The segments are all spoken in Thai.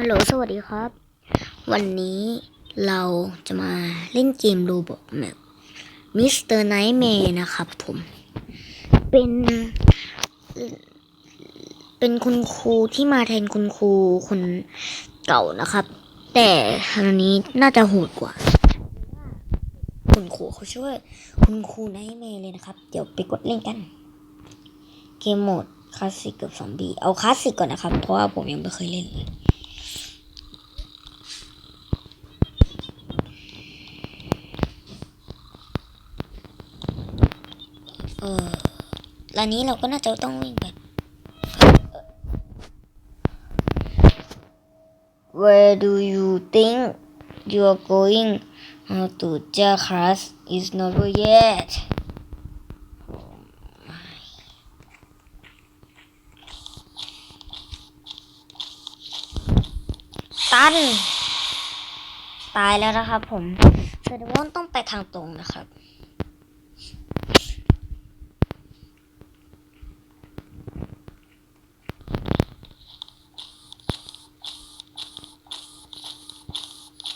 ฮัลโหล สวัสดีครับ วันนี้เราจะมาเล่นเกมโรบอทแบบมิสเตอร์ไนท์แมร์นะครับผม เป็น เป็นคุณครูที่มาแทนคุณครูคนเก่านะครับ แต่อันนี้น่าจะโหดกว่า คุณครูเขาช่วยคุณครูไนท์แมร์เลยนะครับ เดี๋ยวไปกดเล่นกัน เกมโหมดคลาสสิกกับซอมบี้เอาคลาสสิกก่อนนะครับ เพราะว่าผมยังไม่เคยเล่นเลย ออร้านนี้เราก็น่าจะต้องวิ่งไป Where do you think you're going uh, to the class is not over yet ตัน ตายแล้วนะครับผมแสดงว่าต้องไปทางตรงนะครับ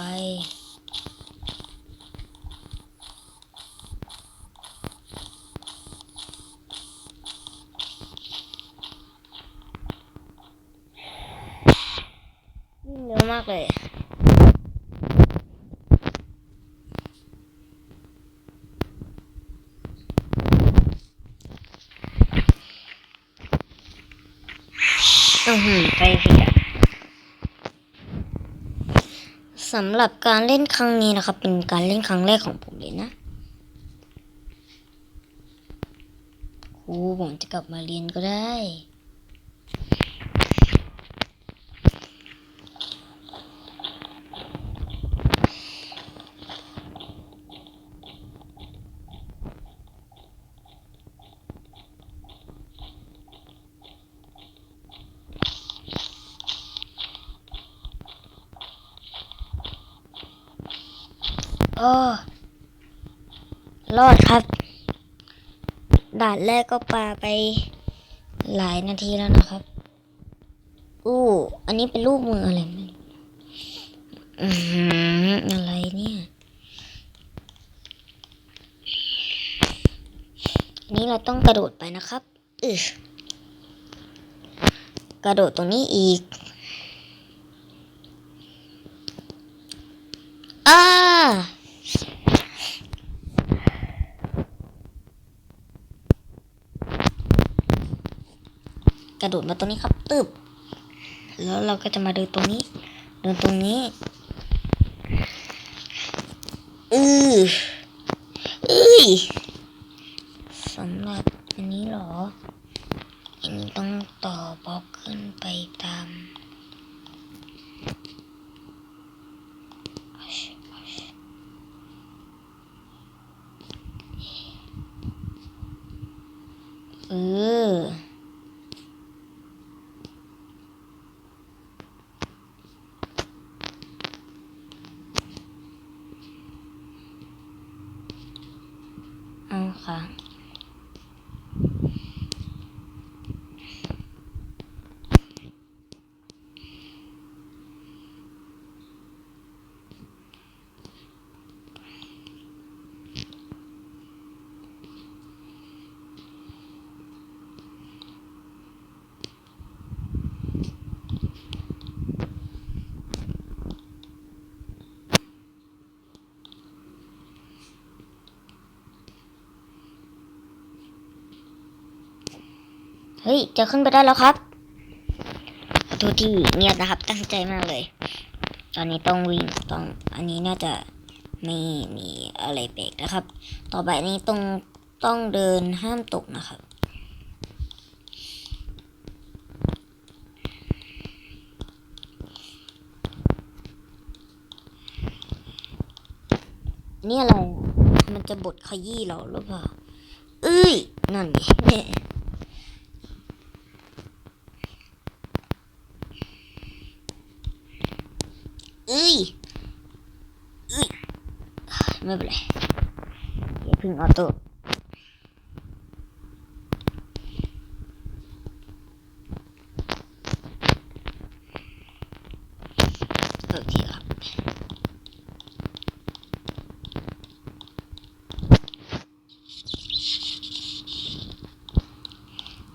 ไป วิ่งเร็วมากเลยอือหือไปผิดอะ สำหรับการเล่นครั้งนี้นะครับ เป็นการเล่นครั้งแรกของผมเลยนะครูผมจะกลับมาเรียนก็ได้ รอดครับ ด่านแรกก็ปาไปหลายนาทีแล้วนะครับ อู้ อันนี้เป็นรูปมืออะไรไม่รู้อืออะไรเนี่ย อันนี้เราต้องกระโดดไปนะครับ อือกระโดดตรงนี้อีกอ่า กระโดดมาตรงนี้ครับตึบแล้วเราก็จะมาเดินตรงนี้ เดินตรงนี้อืออือสำหรับอันนี้เหรออันนี้ต้องต่อบล็อกขึ้นไปตาม เออ เอาค่ะ เฮ้ย จะขึ้นไปได้แล้วครับขอโทษที่เงียบนะครับ ตั้งใจมากเลย ตอนนี้ต้องวิ่งต้องอันนี้น่าจะไม่มีอะไรเบรกนะครับ ต่อไปนี้ต้องต้องเดินห้ามตกนะครับนี่อะไร มันจะบดขยี้เราหรือเปล่า เอ้ย นั่นไเอ้ยเอ้ยไม่เป็นไรอย่าพึ่งออโต้โอเคครับ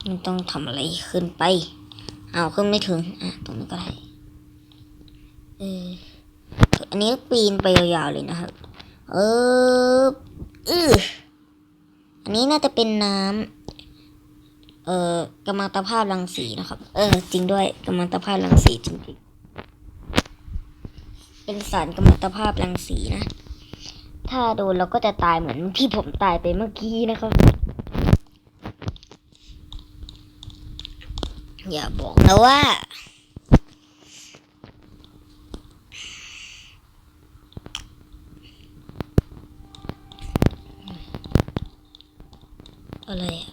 มันต้องทำอะไรขึ้นไป เอาขึ้นไม่ถึง อะ ตรงนี้ก็ได้ อออันนี้ปีนไปยาวๆเลยนะครับ เอออืออันนี้น่าจะเป็นน้ำเอ่อกัมมันตภาพรังสีนะครับ เออ จริงด้วยกัมมันตภาพรังสีจริงๆ เป็นสารกัมมันตภาพรังสีนะ ถ้าโดนเราก็จะตายเหมือนที่ผมตายไปเมื่อกี้นะครับ อย่าบอกนะว่า อะไรอะ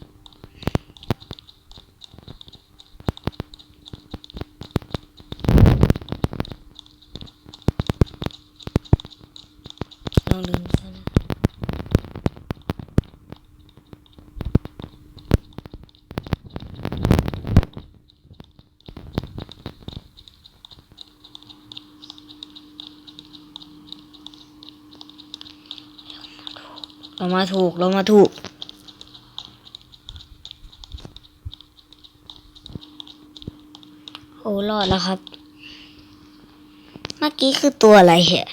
ลองดึงซะนะเรา มาถูก เรามาถูก โอ้รอดแล้วครับ เมื่อกี้คือตัวอะไรเหรอ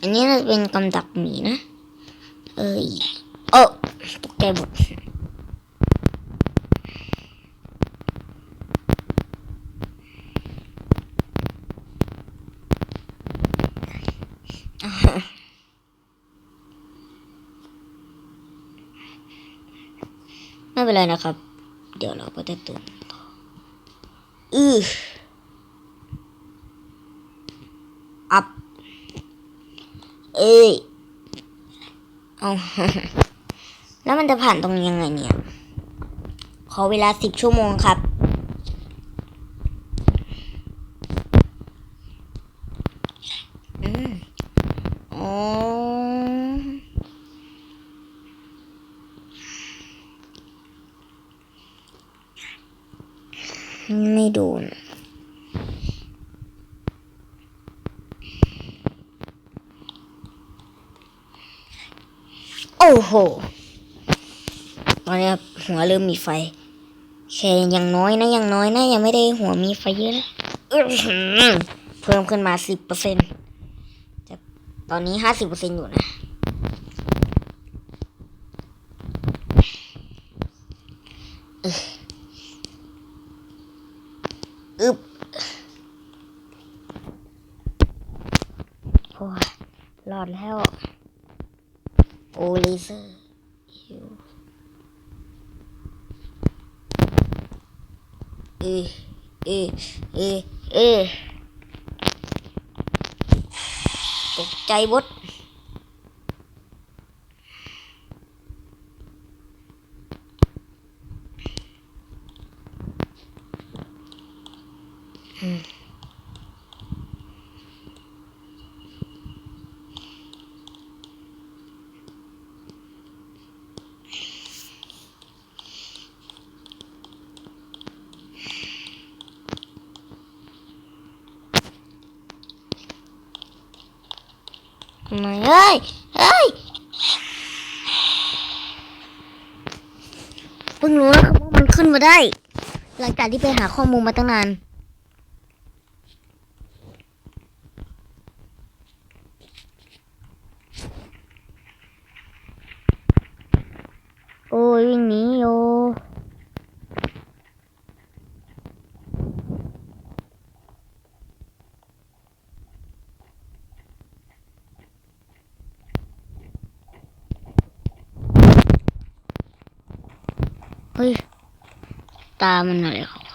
อันนี้น่าจะเป็นกำดักหมีนะ เอ้ยโอ้ตกใจหมดอ่าฮะไม่ เป็นไรนะครับ เดี๋ยวเราก็จะตุนต่ออืออัพเอ้ยเอาแล้วมันจะผ่านตรงยังไงเนี่ย ขอเวลาสิบชั่วโมงครับ อืมอ๋อ ไม่โดน โอ้โหตอนนี้หัวเริ่มมีไฟแค่ยังน้อยนะยังน้อยนะยังไม่ได้หัวมีไฟเยอะนะเพิ่มขึ้นมาสิบเปอร์เซ็นต์จากตอนนี้ห้าสิบเปอร์เซ็นต์อยู่นะอึบโอ้รอดแล้ว เลเซอร์เออเออเอเอตกใจบด เฮ้ย เฮ้ยเพิ่งรู้นะครับว่ามันขึ้นมาได้ หลังจากที่ไปหาข้อมูลมาตั้งนานโอ้ยวิ่งหนีโยเฮ้ย ตามันอะไรขาวๆ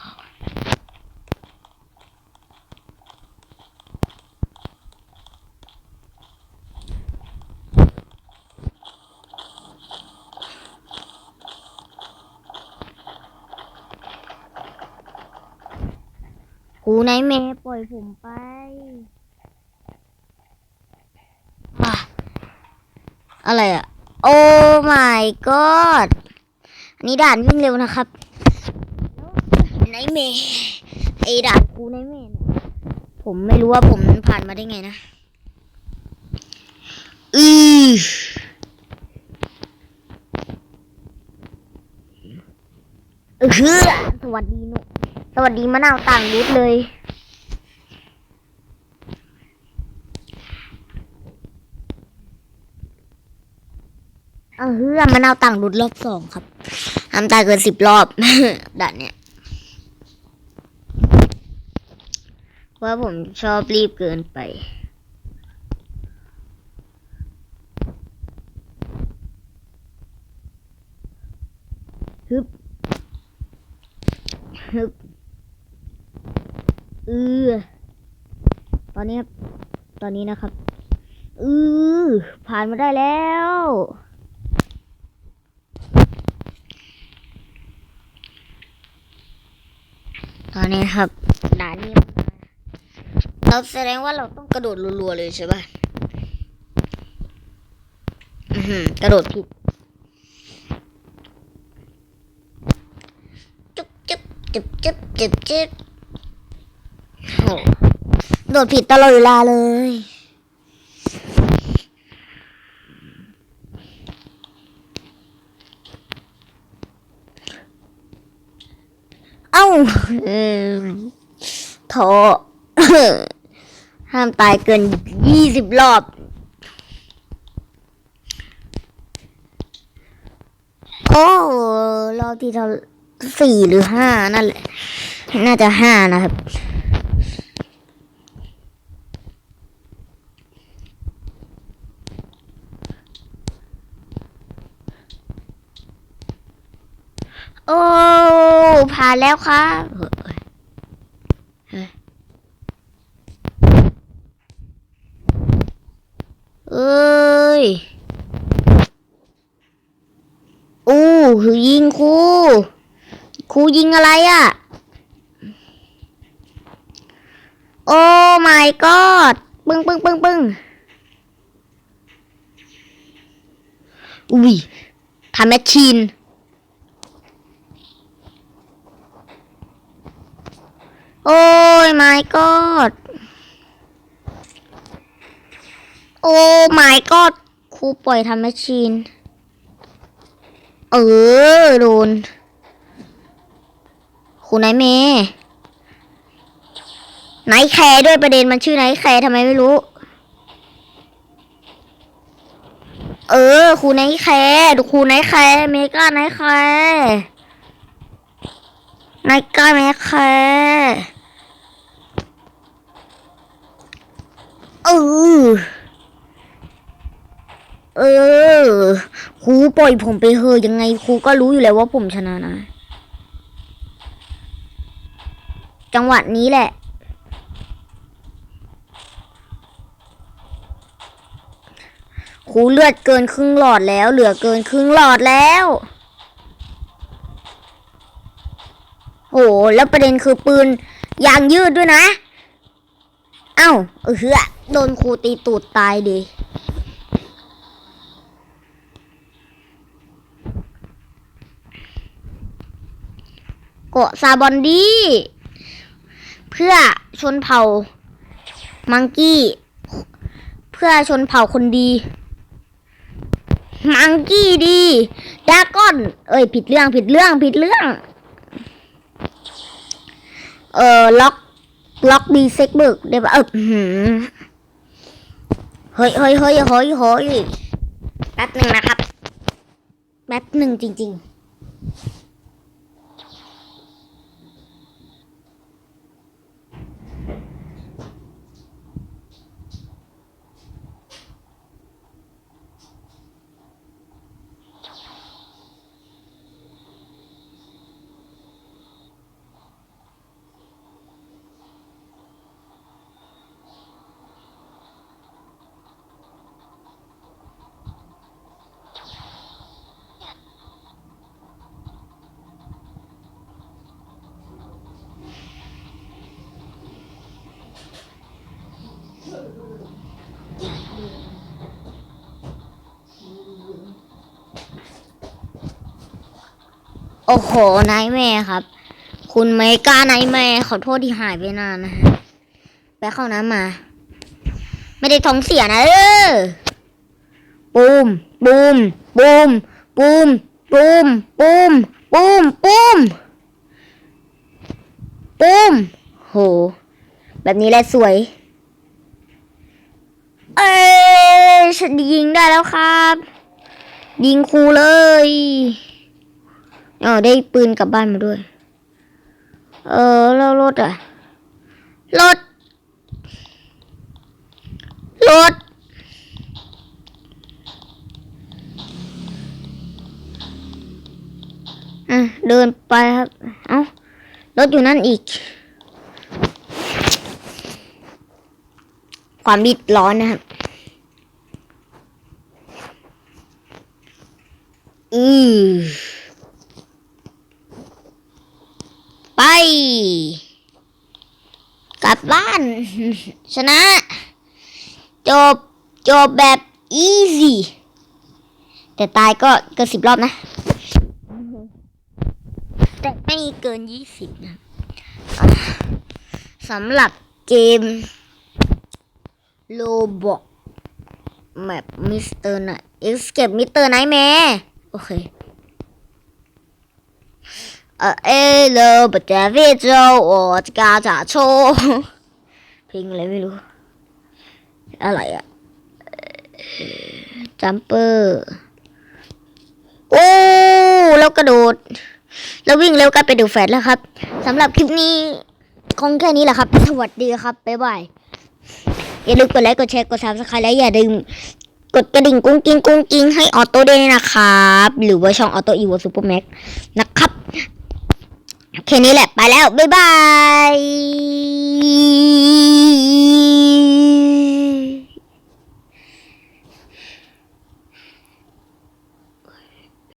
กูไหนเมย์ปล่อยผมไปอะอะไรอะโอ้ my god อันนี้ด่านวิ่งเร็วนะครับ ไนเมย์ไอ้ด่านกูในแม่เนี่ยผมไม่รู้ว่าผมผ่านมาได้ไงนะอือเออคือสวัสดีหนุสวัสดีมะนาวต่างรุดเลย เออเฮือมะนาวต่างรุดรอบสองครับทำตายเกินสิบรอบด่านเนี้ย ว่าผมชอบรีบเกินไป ฮึบ ฮึบเออตอนนี้ครับ ตอนนี้นะครับเออผ่านมาได้แล้วตอนนี้ครับด่านนี้ เราแสดงว่าเราต้องกระโดดรัวๆเลยใช่ป่ะอื้อหือกระโดดผิดจุ๊บจุ๊บจุ๊บจุ๊บจุ๊บจุ๊บโหโดดผิดตลอดเวลาเลย เอ้าเออโถ ห้ามตายเกินยี่สิบรอบ โอ้รอบที่เท่าสี่หรือห้านั่นแหละ น่าจะห้านะครับโอ้ผ่านแล้วครับเฮ้ยเอ้ย ยิงครูครูยิงอะไรอะ่ะ โอ้ my god ปึ้งปึ้งปึ้งปึ้งอุ้ยทำแมชชีนโอ้ย my god โอ้ my god ครูปล่อยทำแมชชีน เออ โดนครูนท์เมย์ไนท์แคร์ด้วยประเด็นมันชื่อไนท์แคร์ทำไมไม่รู้ เออครูไนท์แคร์ดูครูไนท์แคร์เมก้าไนท์แคร์ไนท์ก้าไนท์แคร์เออ เออครูปล่อยผมไปเถอะยังไงครูก็รู้อยู่แล้วว่าผมชนะนะ จังหวะนี้แหละ ครูเลือดเกินครึ่งหลอดแล้ว เหลือเกินครึ่งหลอดแล้วโอ้แล้วประเด็นคือปืนยางยืดด้วยนะ เอ้า เออเฮือโดนครูตีตูดตายดิ เกาะซาบอนดีเพื่อชนเผ่ามังกี้ เพื่อชนเผ่าคนดี มังกี้ดีดาก้อน เอ้ย ผิดเรื่องผิดเรื่องผิดเรื่อง เออล็อกล็อกดีเซ็กเบิกได้ปะเออหือเฮ้ยเฮ้ยเฮ้ยเฮ้ยเฮ้ยแป๊บหนึ่งนะครับแป๊บหนึ่งจริง ๆ โอ้โหนายแม่ครับ คุณไมก้าไนแม่ขอโทษที่หายไปนานนะฮะไปเข้าน้ำมา ไม่ได้ท้องเสียนะเออปูมปูมปูมปูมปูมปูมปูมปูมปูมโห แบบนี้แหละสวย เอ้ยฉันยิงได้แล้วครับ ยิงครูเลย อ๋อได้ปืนกลับบ้านมาด้วย เออแล้วรถอะ รถ รถ อะ เดินไปครับ เอ้ารถอยู่นั่นอีก ความบิดร้อนนะครับ อือไป กลับบ้าน ชนะ จบ จบแบบอีซี่แต่ตายก็เกินสิบรอบนะ แต่ไม่เกินยี่สิบนะสำหรับเกมโลบอกแมปมิสเตอร์ไนเอ็กซ์เก็บมิสเตอร์ไนแมโอเคเออเอโลบเดวิดโจ我จกาจ่าโช เพลงอะไรไม่รู้ อะไรอะจัมเปอร์โอ้แล้วกระโดดแล้ววิ่งเร็วกันไปดูแฟดแล้วครับสำหรับคลิปนี้คงแค่นี้แหละครับ สวัสดีครับ บ๊ายบาย อย่าลืมกดไลค์ กดแชร์ กดซับสไครต์และอย่าลืมกดกระดิ่งกุ้งกิ้งกุ้งกิ้งให้ออโต้ด้วยนะครับ หรือว่าช่องออโต้อีวซูเปอร์แม็กนะครับ แค่นี้แหละ ไปแล้ว บ๊ายบาย